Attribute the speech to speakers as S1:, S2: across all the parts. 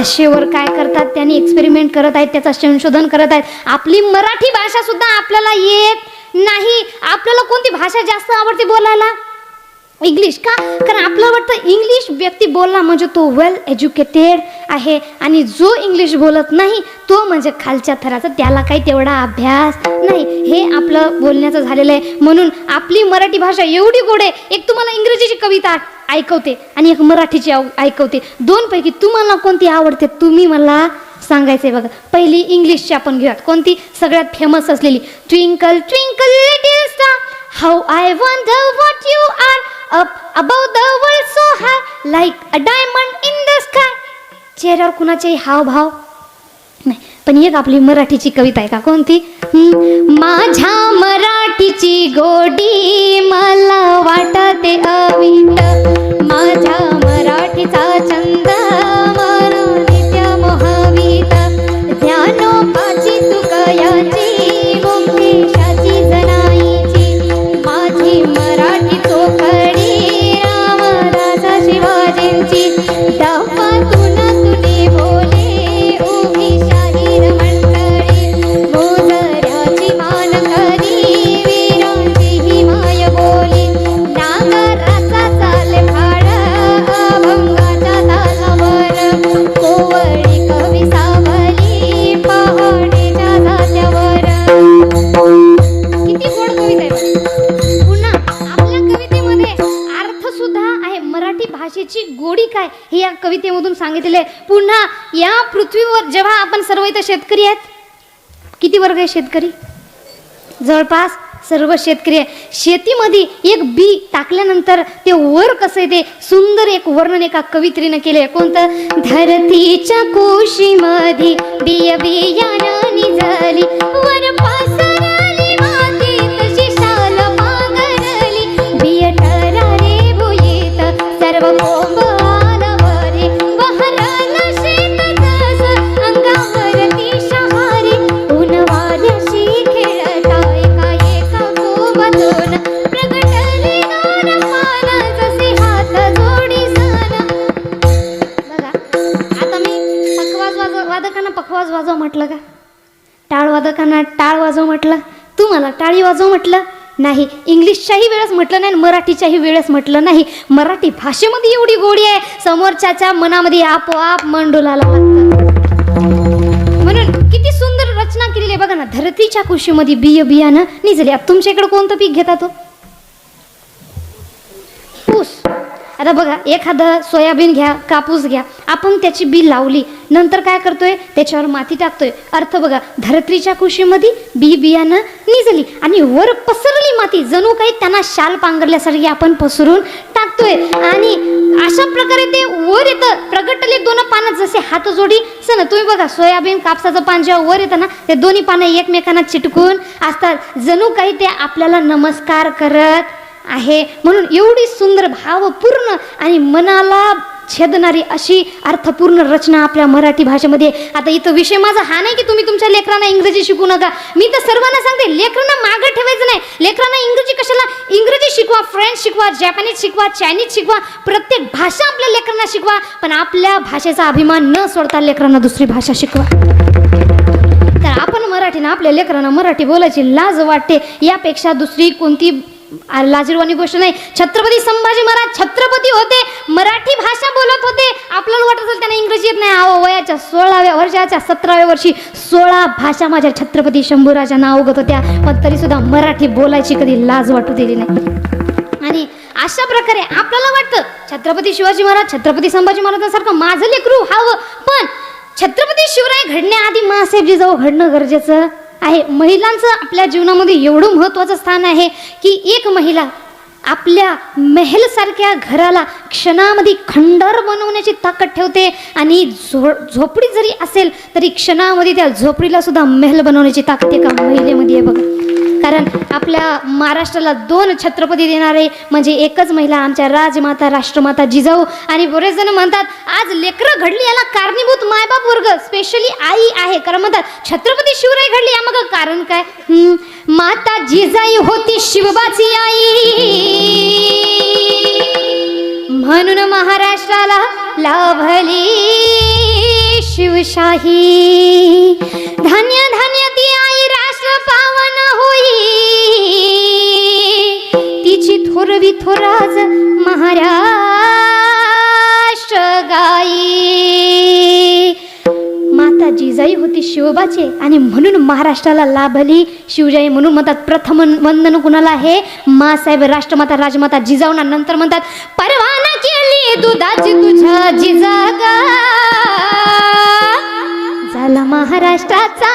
S1: भाषेवर काय करतात त्यांनी एक्सपेरिमेंट करत आहेत त्याचं संशोधन करत आहेत. आपली मराठी भाषा सुद्धा आपल्याला येत नाही. आपल्याला कोणती भाषा जास्त आवडते बोलायला? इंग्लिश का? कारण आपलं वाटतं इंग्लिश व्यक्ती बोलला म्हणजे तो वेल एज्युकेटेड आहे आणि जो इंग्लिश बोलत नाही तो म्हणजे खालच्या थराचा त्याला काही तेवढा अभ्यास नाही. हे आपलं बोलण्याचं झालेलं आहे. म्हणून आपली मराठी भाषा एवढी गोड आहे एक तुम्हाला इंग्रजीची कविता ऐकवते आणि एक मराठीची ऐकवते. दोनपैकी तुम्हाला कोणती आवडते? तुम्ही मला सांगायचं आहे बघा. पहिली इंग्लिशची आपण घेऊयात. कोणती? सगळ्यात फेमस असलेली. Twinkle twinkle little star how I wonder what you are up above the world so high like a diamond in the sky. चेहऱ्यावर कुणाचेही हावभाव नाही. पण एक आपली मराठीची कविता आहे का? कोणती? माझ्या मराठीची गोडी मला वाटते अविट. माझ्या मराठीचा छंद या कवितेमधून सांगितले पुन्हा या पृथ्वीवर जेव्हा आपण सर्व इथं शेतकरी आहेत किती वर्ग आहे शेतकरी? जवळपास सर्व शेतकरी आहे. शेतीमध्ये एक बी टाकल्यानंतर ते वर कसं येते? सुंदर एक वर्णन एका कवित्रीनं केले कोणतं? धरतीच्या कोशीमध्ये बिया बियाणं निजली वर आवाज वाजव म्हटलं का? टाळ वादकांना टाळ वाजव म्हटलं? तुम्हाला टाळी वाजव म्हटलं? नाही इंग्लिशच्याही वेळेस म्हटलं नाही आणि मराठीच्याही वेळेस म्हटलं नाही. मराठी भाषेमध्ये एवढी गोडी आहे समोरच्याच्या मनामध्ये आपोआप मन डोलायला लागतं म्हणून किती सुंदर रचना केलेली आहे बघा ना धरतीच्या कुशीमध्ये बिय बियाणं निजले तुमच्या इकडे कोणतं पीक घेता तो? आता बघा एखादं सोयाबीन घ्या कापूस घ्या आपण त्याची बी लावली नंतर काय करतोय? त्याच्यावर माती टाकतोय. अर्थ बघा धरत्रीच्या कुशीमध्ये बी बियाणं निजली आणि वर पसरली माती. जणू काही त्यांना शाल पांघरल्यासारखी आपण पसरून टाकतोय. आणि अशा प्रकारे ते वर येतं. प्रगटले दोन पानं जसे हातजोडी सण तुम्ही बघा सोयाबीन कापसाचं पान जेव्हा वर येतं ना ते दोन्ही पानं एकमेकांना चिटकून असतात. जणू काही ते आपल्याला नमस्कार करत आहे. म्हणून एवढी सुंदर भावपूर्ण आणि मनाला छेदणारी अशी अर्थपूर्ण रचना आपल्या मराठी भाषेमध्ये. आता इथं विषय माझा हा नाही की तुम्ही तुमच्या लेकरांना इंग्रजी शिकू नका. मी तर सर्वांना सांगते लेकरांना मागं ठेवायचं नाही. लेकरांना इंग्रजी कशाला? इंग्रजी शिकवा फ्रेंच शिकवा जॅपनीज शिकवा चायनीज शिकवा. प्रत्येक भाषा आपल्या लेकरांना शिकवा. पण आपल्या भाषेचा अभिमान न सोडता लेकरांना दुसरी भाषा शिकवा. तर आपण मराठीनं आपल्या लेकरांना मराठी बोलायची लाज वाटते. यापेक्षा दुसरी कोणती आ- लाजिरवाणी गोष्ट नाही. छत्रपती संभाजी महाराज छत्रपती होते मराठी भाषा बोलत होते. आपल्याला वाटत असेल त्यांना इंग्रजी येत नाही. अहो वयाच्या सोळाव्या वर्षाच्या सतराव्या वर्षी सोळा भाषा माझ्या छत्रपती शंभूराजा नावगत होत्या. पण तरी सुद्धा मराठी बोलायची कधी लाज वाटू दिली नाही. आणि अशा प्रकारे आपल्याला वाटतं छत्रपती शिवाजी महाराज छत्रपती संभाजी महाराजांसारखं माझं लेकरू हवं पण छत्रपती शिवराय घडण्याआधी मासाहेब जाऊ घडणं गरजेचं. आहे. महिलांचं आपल्या जीवनामध्ये एवढं महत्त्वाचं स्थान आहे की एक महिला आपल्या मेहलसारख्या घराला क्षणामध्ये खंडर बनवण्याची ताकद ठेवते आणि झो झोपडी जरी असेल तरी क्षणामध्ये त्या झोपडीला सुद्धा महल बनवण्याची ताकद एका महिलेमध्ये आहे बघा. कारण आपल्या महाराष्ट्राला दोन छत्रपती देणारे म्हणजे एकच महिला आमच्या राजमाता राष्ट्रमाता जिजाऊ आणि बरेच जण म्हणतात आज लेकरं घडली याला कारणीभूत मायबाप वर्ग स्पेशली आई आहे. कारण म्हणतात छत्रपती शिवराय घडली या मग कारण काय? माता जिजाई होती शिवबाची आई. म्हणून महाराष्ट्राला लाभली शिवशाही. धान्य धान्य पावन होई. तिची थोरवी थोराज महाराष्ट्र गाई. माता जिजाई होती शिवबाचे आणि म्हणून महाराष्ट्राला लाभली. शिवजाई म्हणून म्हणतात प्रथम वंदन कुणाला आहे? मासाहेब राष्ट्रमाता राजमाता जिजाऊना नंतर म्हणतात परवाना केली दुधाची तुझ्या जिजागा. झाला महाराष्ट्राचा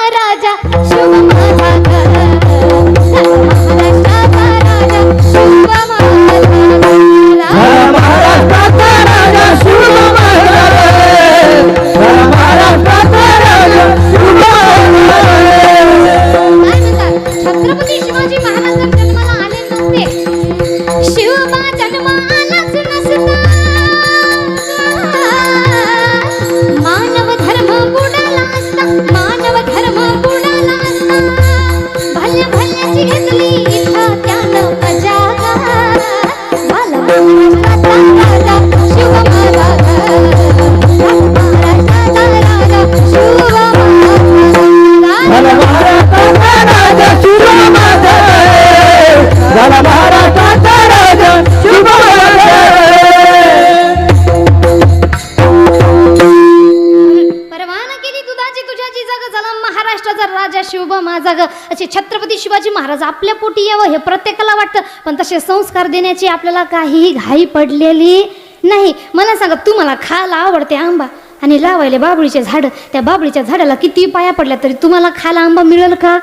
S1: ग असे छत्रपती शिवाजी महाराज आपल्या पोटी यावं हे प्रत्येकाला वाटतं. पण तसे संस्कार देण्याची आपल्याला काहीही घाई पडलेली नाही. मला सांगा तुम्हाला खायला आवडते आंबा? आणि लावायले बाबळीचे झाड. त्या बाबळीच्या झाडाला किती पाया पडल्या तरी तुम्हाला खायला आंबा मिळेल का?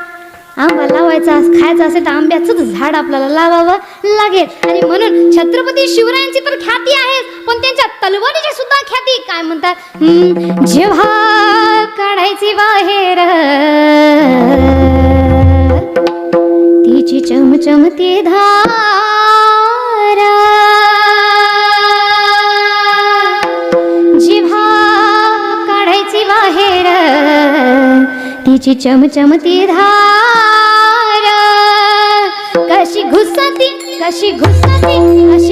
S1: आंबा लावायचा खायचा असेल तर आंब्याचंच झाड आपल्याला लावावं लागेल. आणि म्हणून छत्रपती शिवरायांची तर ख्याती आहे पण त्यांच्या तलवारीची सुद्धा ख्याती. काय म्हणतात? हम्म, जेव्हा काढायची बाहेर तिची चमचमती धारा. जिव्हा काढायची बाहेर तिची चमचमती धार. कशी घुसती कशी घुसती कशी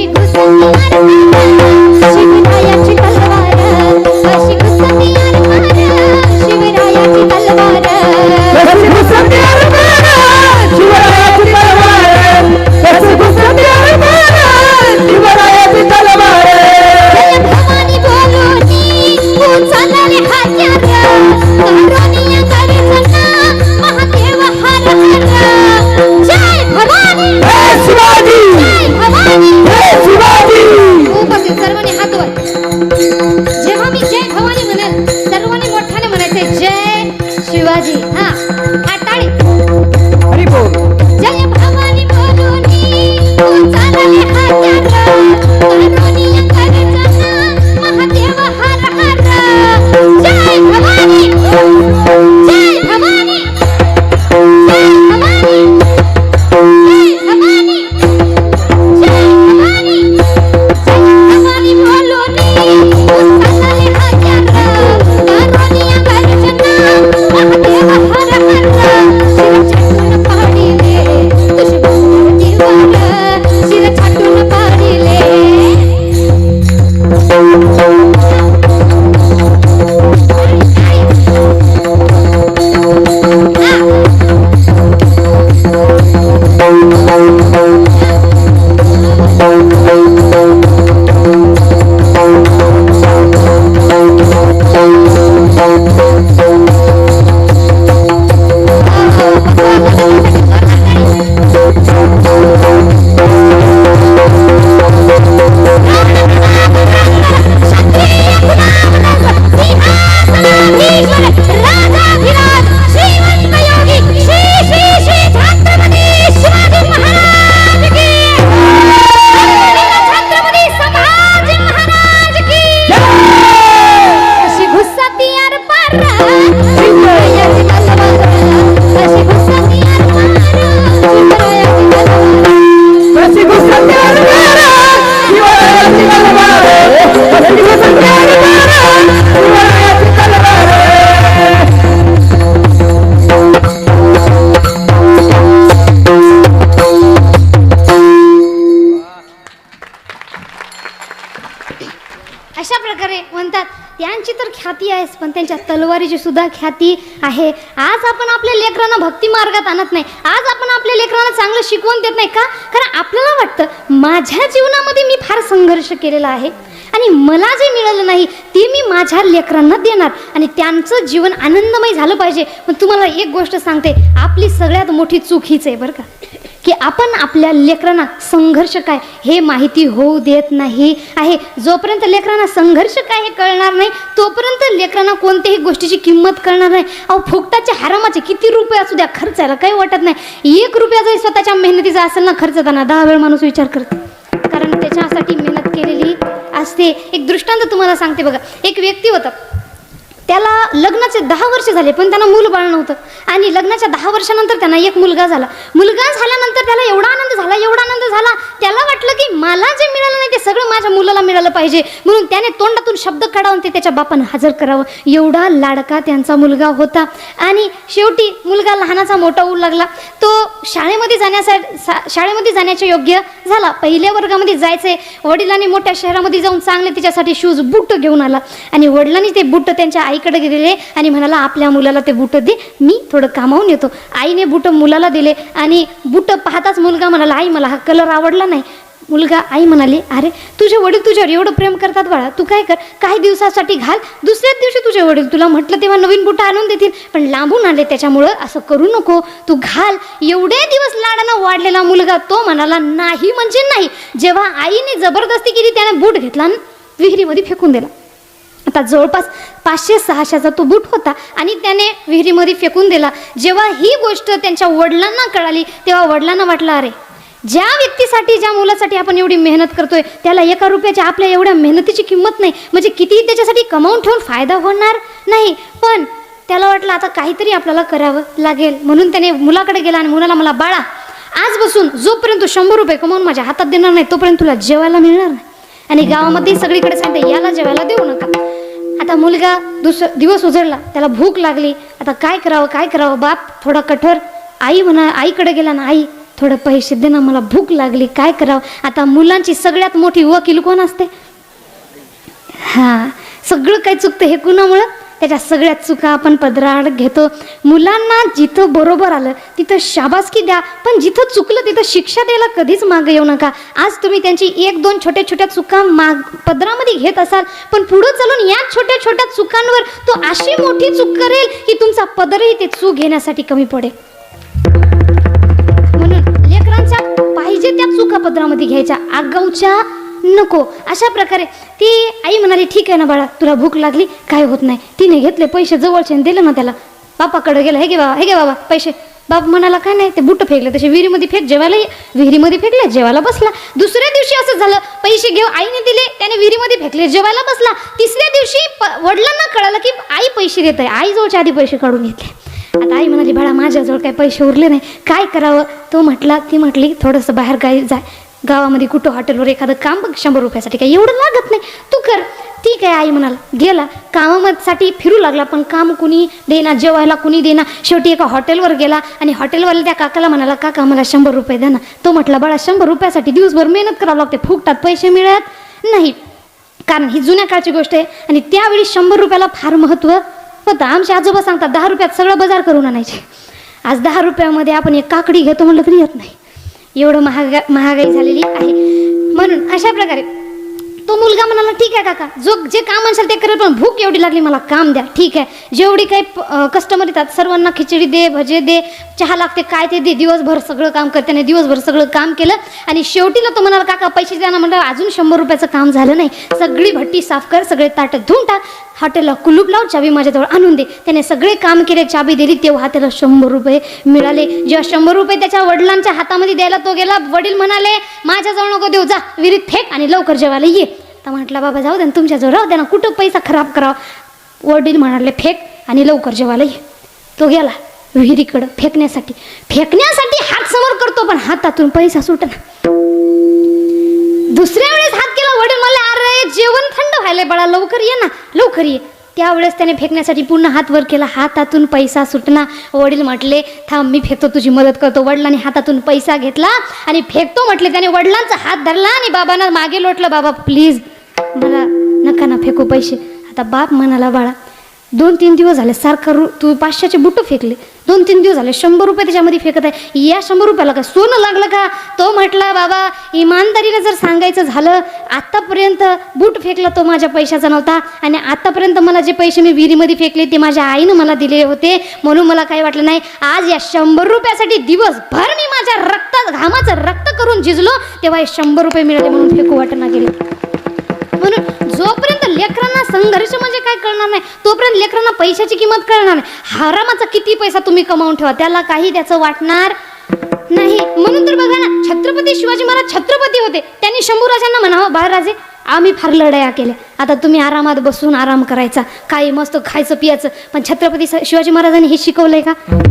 S1: त्यांची तर ख्याती आहेस पण त्यांच्या तलवारीची सुद्धा ख्याती आहे. आज आपण आपल्या लेकरांना भक्ती मार्गात आणत नाही. आज आपण आपल्या लेकरांना चांगलं शिकवून देत नाही का? कारण आपल्याला वाटतं माझ्या जीवनामध्ये मी फार संघर्ष केलेला आहे आणि मला जे मिळालं नाही ते मी माझ्या लेकरांना देणार. आणि त्यांचं जीवन आनंदमय झालं पाहिजे. पण तुम्हाला एक गोष्ट सांगते. आपली सगळ्यात मोठी चूक हीच आहे बरं का. की आपण आपल्या लेकरांना संघर्ष काय हे माहिती होऊ देत नाही आहे. जोपर्यंत लेकरांना संघर्ष काय हे कळणार नाही तोपर्यंत लेकरांना कोणत्याही गोष्टीची किंमत कळणार नाही. अहो फुकटाच्या हरामाचे किती रुपये असू द्या खर्चायला काही वाटत नाही. एक रुपया जरी स्वतःच्या मेहनतीचा असेल ना खर्च त्यांना दहा वेळ माणूस विचार करतो. कारण त्याच्यासाठी मेहनत केलेली असते. एक दृष्टांत तुम्हाला सांगते बघा. एक व्यक्ती होता. त्याला लग्नाचे दहा वर्ष झाले पण त्यांना मूल बाळ नव्हतं. आणि लग्नाच्या दहा वर्षानंतर त्यांना एक मुलगा झाला. मुलगा झाल्यानंतर त्याला एवढा आनंद झाला त्याला वाटलं की मला जे मिळालं नाही ते सगळं माझ्या मुलाला मिळालं पाहिजे. म्हणून त्याने तोंडातून शब्द काढावून ते त्याच्या बापानं हजर करावं. एवढा लाडका त्यांचा मुलगा होता. आणि शेवटी मुलगा लहानाचा मोठा होऊ लागला. तो शाळेमध्ये जाण्यासाठी शाळेमध्ये जाण्याचे योग्य झाला. पहिल्या वर्गामध्ये जायचंय वडिलांनी मोठ्या शहरामध्ये जाऊन चांगले तिच्यासाठी शूज बूट घेऊन आला. आणि वडिलांनी ते बूट त्यांच्या आईकडे गेलेले आणि म्हणाला आपल्या मुलाला ते बूट दे. मी थोडं कामावून येतो. आईने बूट मुलाला दिले आणि बूट पाहताच मुलगा म्हणाला आई मला हा कलर आवडला नाही. मुलगा आई म्हणाली अरे तुझे वडील तुझ्यावर एवढं प्रेम करतात बाळा. तू काय कर? काही दिवसासाठी घाल. दुसऱ्याच दिवशी तुझे वडील तुला म्हटलं तेव्हा नवीन बुटं आणून देतील. पण लांबून आले त्याच्यामुळं असं करू नको. तू घाल. एवढे दिवस लाडानं वाढलेला मुलगा तो म्हणाला नाही म्हणजे नाही. जेव्हा आईने जबरदस्ती केली त्याने बूट घेतला आणि विहिरीमध्ये फेकून दिला. आता जवळपास पाचशे सहाशेचा तो बूट होता आणि त्याने विहिरीमध्ये फेकून दिला. जेव्हा ही गोष्ट त्यांच्या वडिलांना कळाली तेव्हा वडिलांना वाटलं अरे ज्या व्यक्तीसाठी ज्या मुलासाठी आपण एवढी मेहनत करतोय त्याला एका रुपयाच्या आपल्या एवढ्या मेहनतीची किंमत नाही. म्हणजे कितीही त्याच्यासाठी कमावून ठेवून फायदा होणार नाही पण त्याला वाटलं आता काहीतरी आपल्याला करावं लागेल. म्हणून त्याने मुलाकडे गेला आणि मुलाला मला बाळा आज बसून जोपर्यंत शंभर रुपये कमावून माझ्या हातात देणार नाही तोपर्यंत तुला जेवायला मिळणार नाही. आणि गावामध्ये सगळीकडे सांगते याला जेवायला देऊ नका. आता मुलगा दुसरा दिवस उजळला त्याला भूक लागली. आता काय करावं काय करावं? बाप थोडा कठोर. आई म्हणा आईकडे गेला ना आई थोडं पैसे दे ना मला भूक लागली काय करावं? आता मुलांची सगळ्यात मोठी वकील कोण असते? हां सगळं काही चुकतं हे कुणामुळं? त्याच्या सगळ्या चुका आपण पदराड घेतो. मुलांना जिथं बरोबर आलं तिथं शाबासकी द्या पण जिथं चुकलं तिथं शिक्षा द्यायला कधीच मागं येऊ नका. आज तुम्ही त्यांची एक दोन छोट्या छोट्या चुका माग पदरामध्ये घेत असाल पण पुढं चालून या छोट्या छोट्या चुकांवर तो अशी मोठी चूक करेल की तुमचा पदरही ते चूक घेण्यासाठी कमी पडेल. चुका घ्यायच्या आगाऊच्या नको. अशा प्रकारे ती आई म्हणाली ठीक आहे ना बाळा तुला भूक लागली काय होत नाही. तिने घेतले पैसे जवळचे दिले ना त्याला. बापाकडे गेला हे गे बाबा हे गे बाबा पैसे. बाप म्हणाला काय नाही. ते बुट फेकले तसे विहिरीमध्ये फेक जेवायला ये. विहिरीमध्ये फेकले जेवायला बसला. दुसऱ्या दिवशी असं झालं पैसे घेऊ आईने दिले त्याने विहिरीमध्ये फेकले जेवायला बसला. तिसऱ्या दिवशी प- वडिलांना कळालं की आई पैसे देत आहे. आई जवळच्या आधी पैसे काढून घेतले. आता आई म्हणाली बाळा माझ्याजवळ काही पैसे उरले नाही. काय करावं? तो म्हटला ती म्हटली थोडंसं बाहेर गाई जाय गावामध्ये कुठं हॉटेलवर एखादं काम बघ शंभर रुपयासाठी काय एवढं लागत नाही. तू कर. ठीक आहे आई म्हणाला गेला. कामासाठी फिरू लागला पण काम कुणी देना जेवायला कुणी देना शेवटी एका हॉटेलवर गेला आणि हॉटेलवाला त्या काकाला म्हणाला काका मला शंभर रुपये द्या ना. तो म्हटला बाळा शंभर रुपयासाठी दिवसभर मेहनत करावं लागते. फुकटात पैसे मिळत नाही कारण ही जुन्या काळची गोष्ट आहे आणि त्यावेळी शंभर रुपयाला फार महत्त्व होतं. आमचे आजोबा सांगतात दहा रुपयात सगळं बाजार करून आणायचे. आज दहा रुपयामध्ये आपण एक काकडी घेतो म्हटलं तरी येत नाही. एवढं महागा महागाई झालेली आहे. म्हणून अशा प्रकारे तो मुलगा म्हणाला ठीक आहे काका जो जे काम असेल ते करेल पण भूक एवढी लागली मला काम द्या ठीक आहे. जेवढी काही कस्टमर येतात सर्वांना खिचडी दे भजे दे चहा लागते काय ते दे दिवसभर सगळं काम करते त्याने दिवसभर सगळं काम केलं. आणि शेवटी ना तो म्हणाला काका पैसे द्या ना. म्हणलं अजून शंभर रुपयाचं काम झालं नाही. सगळी भट्टी साफ कर सगळे ताटं धुवून टाक हॉटेलला कुलूप लाव चाबी माझ्याजवळ आणून दे. त्याने सगळे काम केले चाबी दिली तेव्हा त्याला शंभर रुपये मिळाले. जेव्हा शंभर रुपये त्याच्या वडिलांच्या हातामध्ये द्यायला तो गेला वडील म्हणाले माझ्याजवळ नको देऊ जा विहिरीत फेक आणि लवकर जेवायला ये. तर म्हटलं बाबा जाऊ दे ना तुमच्याजवळ राहू दे ना कुठं पैसा खराब करावा? वडील म्हणाले फेक आणि लवकर जेवायला ये. तो गेला विहिरीकडं फेकण्यासाठी. फेकण्यासाठी हात समोर करतो पण हातातून पैसा सुटना दुसऱ्या वेळेस हात केला वडील मला अरे जेवण थंड व्हायला बाळा लवकर ये ना लवकर ये. त्यावेळेस त्याने फेकण्यासाठी पूर्ण हात वर केला. हातातून पैसा सुटना वडील म्हटले थांब मी फेकतो तुझी मदत करतो. वडिलांनी हातातून पैसा घेतला आणि फेकतो म्हटले. त्याने वडिलांचा हात धरला आणि बाबांना मागे लोटलं बाबा प्लीज मला नका ना फेकू पैसे. आता बाप म्हणाला बाळा दोन तीन दिवस झाले सारखं रु तू पाचशेचे बुट फेकले. दोन तीन दिवस झाले शंभर रुपये त्याच्यामध्ये फेकत आहे. या शंभर रुपयाला काय सोनं लागलं का? तो म्हटला बाबा इमानदारीने जर सांगायचं झालं आत्तापर्यंत बूट फेकला तो माझ्या पैशाचा नव्हता आणि आत्तापर्यंत मला जे पैसे मी विहिरीमध्ये फेकले ते माझ्या आईनं मला दिलेले होते. म्हणून मला काही वाटलं नाही. आज या शंभर रुपयासाठी दिवसभर मी माझ्या रक्तात घामाचं रक्त करून झिजलो तेव्हा हे शंभर रुपये मिळाले म्हणून फेकू वाटना गेले. म्हणून जोपर्यंत संघर्ष म्हणजे काय कळणार नाही? तोपर्यंत लेकरांना पैशाची किंमत कळणार नाही. हरामाचा किती पैसा तुम्ही कमावून ठेवा त्याला काही त्याचं वाटणार नाही. म्हणून तर बघा ना छत्रपती शिवाजी महाराज छत्रपती होते. त्यांनी शंभूराजांना म्हणावं बाळराजे आम्ही फार लढाया केल्या. आता तुम्ही आरामात बसून आराम करायचा. काही मस्त खायचं पियाचं. पण छत्रपती शिवाजी महाराजांनी हे शिकवलंय का? नाही.